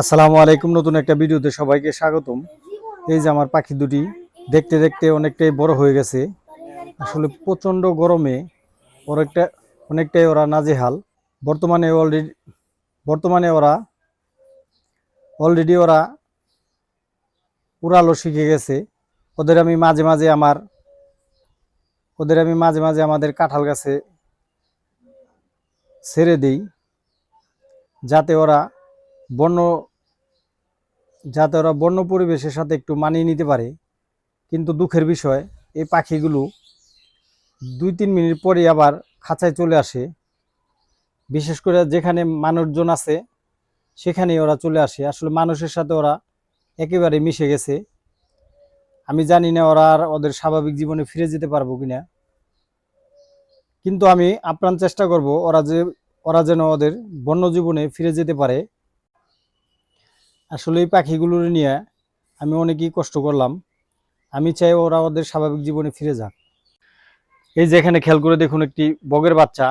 আসসালামু আলাইকুম, নতুন একটা ভিডিওতে সবাইকে স্বাগতম। এই যে আমার পাখি দুটি, দেখতে দেখতে অনেকটাই বড় হয়ে গেছে। আসলে প্রচণ্ড গরমে ওর একটা, অনেকটাই ওরা নাজেহাল। বর্তমানে অলরেডি বর্তমানে ওরা অলরেডি ওরা উড়ালো শিখে গেছে। ওদের আমি মাঝে মাঝে আমার, ওদের আমি মাঝে মাঝে আমাদের কাঁঠাল গাছে ছেড়ে দিই, যাতে ওরা বন্য যাতে ওরা বন্য পরিবেশের সাথে একটু মানিয়ে নিতে পারে, কিন্তু দুঃখের বিষয়, এই পাখিগুলো দুই তিন মিনিট পরে আবার খাঁচায় চলে আসে। বিশেষ করে যেখানে মানুষজন আছে, সেখানেই ওরা চলে আসে। আসলে মানুষের সাথে ওরা একেবারে মিশে গেছে। আমি জানি না ওরা আর ওদের স্বাভাবিক জীবনে ফিরে যেতে পারব কিনা। কিন্তু আমি আপ্রাণ চেষ্টা করব ওরা যে, ওরা যেন ওদের বন্য জীবনে ফিরে যেতে পারে। আসলে এই পাখিগুলোর নিয়ে আমি অনেকই কষ্ট করলাম। আমি চাই ওরা ওদের স্বাভাবিক জীবনে ফিরে যাক। এই যে এখানে খেয়াল করে দেখুন একটি বগের বাচ্চা।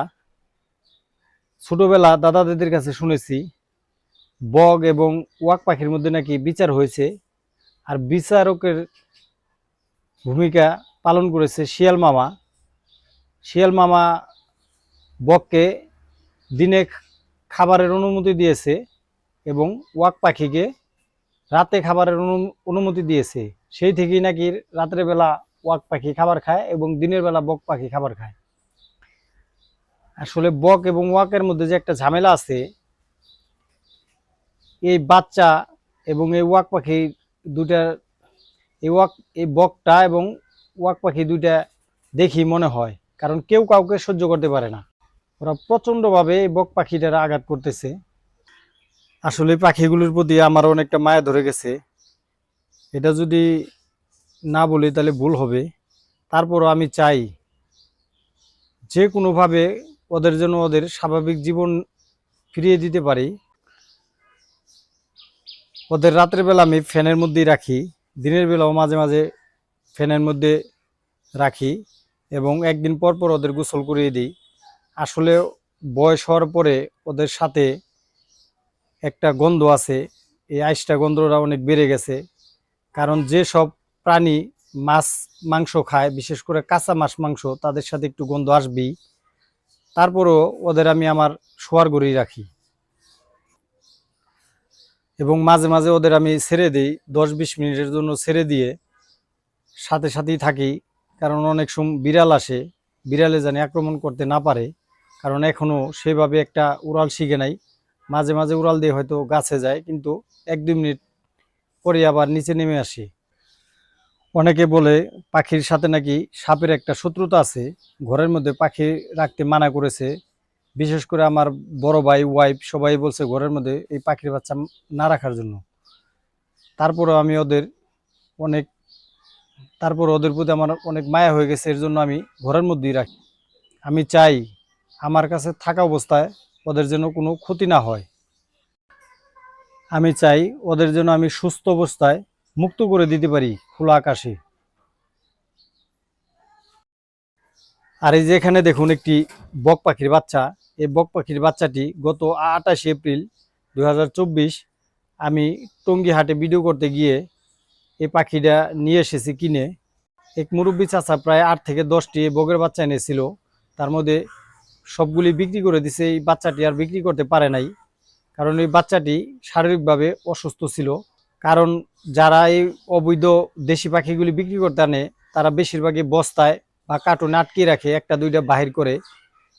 ছোটবেলা দাদা দাদির কাছে শুনেছি, বগ এবং ওয়াক পাখির মধ্যে নাকি বিচার হয়েছে আর বিচারকের ভূমিকা পালন করেছে শিয়াল মামা। শিয়াল মামা বককে দিনে খাবারের অনুমতি দিয়েছে। এবং ওয়াক পাখিকে রাতে খাবারের অনু- অনুমতি দিয়েছে। সেই থেকেই নাকি রাতের বেলা ওয়াক পাখি খাবার খায় এবং দিনের বেলা বক পাখি খাবার খায়। আসলে বক এবং ওয়াকের মধ্যে যে একটা ঝামেলা আছে, এই বাচ্চা এবং এই ওয়াক পাখি দুটা এই ওয়াক, এই বকটা এবং ওয়াক পাখি দুইটা দেখি মনে হয়, কারণ কেউ কাউকে সহ্য করতে পারে না। ওরা প্রচণ্ডভাবে এই বক পাখিটারা আঘাত করতেছে। আসলে পাখিগুলোর প্রতি আমার অনেকটা মায়া ধরে গেছে। এটা যদি না বলি তাহলে ভুল হবে। তারপরও আমি চাই যে কোনোভাবে ওদের জন্য ওদের স্বাভাবিক জীবন ফিরিয়ে দিতে পারি। ওদের বেলা আমি ফ্যানের মধ্যেই রাখি, দিনের বেলাও মাঝে মাঝে ফ্যানের মধ্যে রাখি এবং একদিন পর পর ওদের গোসল করিয়ে দিই। আসলে বয়স হওয়ার পরে ওদের সাথে একটা গন্ধ আছে, এই আইসটা গন্ধটা অনেক বেড়ে গেছে। কারণ যে সব প্রাণী মাছ, মাংস খায়, বিশেষ করে কাঁচা মাছ, মাংস, তাদের সাথে একটু গন্ধ আসবেই। তারপরও ওদের আমি আমার শোয়ার ঘরেই রাখি। এবং মাঝে মাঝে ওদের আমি ছেড়ে দিই দশ বিশ মিনিটের জন্য ছেড়ে দিয়ে সাথে সাথেই থাকি। কারণ অনেক সময় বিড়াল আসে, বিড়ালে জানি আক্রমণ করতে না পারে। কারণ এখনও সেভাবে একটা উড়াল শিখে নাই। মাঝে মাঝে উড়াল দিয়ে হয়তো গাছে যায়, কিন্তু এক দুই মিনিট পরে আবার নিচে নেমে আসি। অনেকে বলে পাখির সাথে নাকি সাপের একটা শত্রুতা আছে, ঘরের মধ্যে পাখি রাখতে মানা করেছে। বিশেষ করে আমার বড় ভাই ওয়াইফ সবাই বলছে ঘরের মধ্যে এই পাখির বাচ্চা না রাখার জন্য। তারপরে আমি ওদের অনেক তারপর ওদের প্রতি আমার অনেক মায়া হয়ে গেছে, এর জন্য আমি ঘরের মধ্যেই রাখি। আমি চাই আমার কাছে থাকা অবস্থায় ওদের যেন কোনো ক্ষতি না হয়। আমি চাই ওদের যেন আমি সুস্থ অবস্থায় মুক্ত করে দিতে পারি খোলা আকাশে। আর এই যে এখানে দেখুন একটি বক পাখির বাচ্চা। এই বক পাখির বাচ্চাটি গত আটাশে এপ্রিল দুই হাজার চব্বিশ আমি টঙ্গি হাটে ভিডিও করতে গিয়ে এই পাখিটা নিয়ে এসেছি কিনে। এক মুরব্বী চাচা প্রায় আট থেকে দশটি বগের বাচ্চা এনেছিল। তার মধ্যে সবগুলি বিক্রি করে দিছে, এই বাচ্চাটি আর বিক্রি করতে পারে নাই। কারণ এই বাচ্চাটি শারীরিকভাবে অসুস্থ ছিল। কারণ যারা এই অবৈধ দেশি পাখিগুলি বিক্রি করতে আনে, তারা বেশিরভাগই বস্তায় বা কার্টুনে আটকে রাখে, একটা, দুইটা বাহির করে।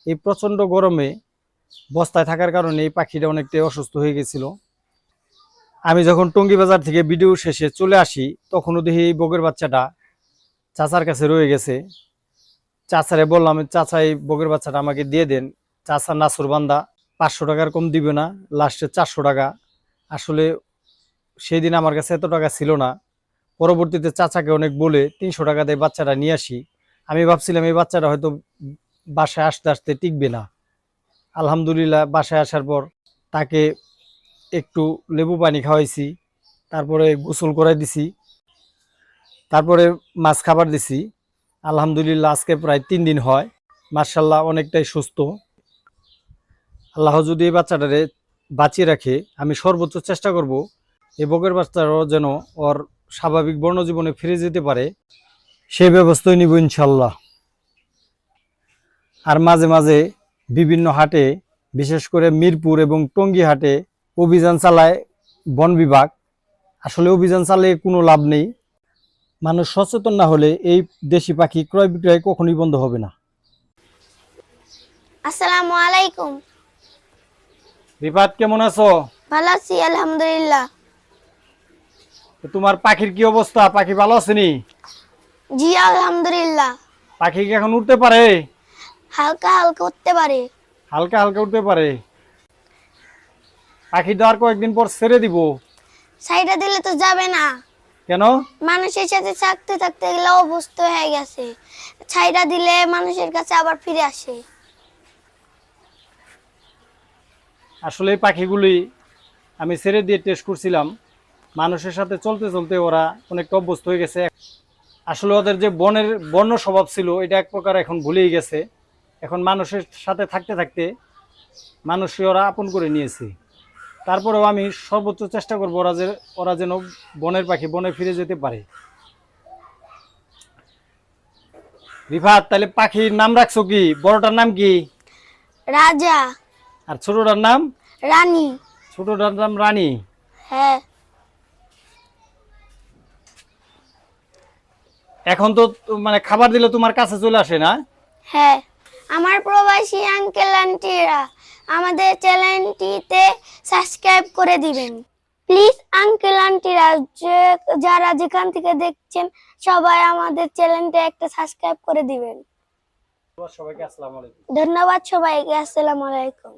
এই প্রচণ্ড গরমে বস্তায় থাকার কারণে এই পাখিটা অনেকটাই অসুস্থ হয়ে গেছিল। আমি যখন টঙ্গি বাজার থেকে ভিডিও শেষে চলে আসি, তখনও দেখি এই বগের বাচ্চাটা চাচার কাছে রয়ে গেছে। চাচারে বললাম চাচা এই বগের বাচ্চাটা আমাকে দিয়ে দেন। চাচা নাসুর বান্দা, পাঁচশো টাকার কম দিবে না লাস্টে চারশো টাকা। আসলে সেই দিন আমার কাছে এত টাকা ছিল না। পরবর্তীতে চাচাকে অনেক বলে, তিনশো টাকা দিয়ে বাচ্চাটা নিয়ে আসি। আমি ভাবছিলাম, এই বাচ্চাটা হয়তো বাসায় আসতে আসতে টিকবে না। আলহামদুলিল্লাহ, বাসায় আসার পর তাকে একটু লেবু পানি খাওয়াইছি, তারপরে গোসল করাই দিছি, তারপরে মাছ খাবার দিছি। আলহামদুলিল্লাহ, আজকে প্রায় তিন দিন হয়। মার্শাল্লাহ অনেকটাই সুস্থ। আল্লাহ যদি এই বাচ্চাটারে বাঁচিয়ে রাখে, আমি সর্বোচ্চ চেষ্টা করব এই বকের বাচ্চারাও যেন ওর স্বাভাবিক বর্ণজীবনে ফিরে যেতে পারে সেই ব্যবস্থাই নিব ইনশাল্লাহ আর মাঝে মাঝে বিভিন্ন হাটে, বিশেষ করে মিরপুর এবং টঙ্গী হাটে অভিযান চালায় বন বিভাগ। আসলে অভিযান চালিয়ে কোনো লাভ নেই। মানুষ সচেতন না হলে এই দেশি পাখি ক্রয় বিক্রয় কখনোই বন্ধ হবে না। আসসালামু আলাইকুম। রিফাত কেমন আছো? ভালো আছি আলহামদুলিল্লাহ। তোমার পাখির কি অবস্থা? পাখি ভালো আছেনি জি আলহামদুলিল্লাহ। পাখি কি এখন উঠতে পারে? হালকা হালকা উঠতে পারে। হালকা হালকা উঠতে পারে। পাখি আর কয়েকদিন পর ছেড়ে দিব। সাইডে দিলে তো যাবে না। কেন? মানুষের সাথে থাকতে থাকতে গেলে অভ্যস্ত হয়ে গেছে। ছাইটা দিলে মানুষের কাছে আবার ফিরে আসে। আসলে পাখিগুলি আমি ছেড়ে দিয়ে টেস্ট করছিলাম। মানুষের সাথে চলতে চলতে ওরা অনেকটা অভ্যস্ত হয়ে গেছে। আসলে ওদের যে বনের বন্য স্বভাব ছিল এটা এক প্রকার এখন ভুলেই গেছে। এখন মানুষের সাথে থাকতে থাকতে মানুষই ওরা আপন করে নিয়েছে। তারপরেও আমি সর্বোচ্চ চেষ্টা করব ওরা যে ওরা যেন বনের পাখি বনে ফিরে যেতে পারে। রিফাত তাহলে পাখির নাম রাখছো কি? বড়টার নাম কি? রাজা। আর ছোটটার নাম? রানী। ছোটটার নাম রানী। হ্যাঁ। এখন তো মানে খাবার দিলে তোমার কাছে চলে আসে না? হ্যাঁ। আমার প্রবাসী আঙ্কেল আন্টিরা আমাদের চ্যানেলটিতে সাবস্ক্রাইব করে দিবেন। প্লিজ আঙ্কেল আন্টিরা যে যারা যেখান থেকে দেখছেন সবাই আমাদের চ্যানেলটা একটা সাবস্ক্রাইব করে দিবেন। সবাইকে আসসালামু আলাইকুম। ধন্যবাদ সবাইকে আসসালামু আলাইকুম।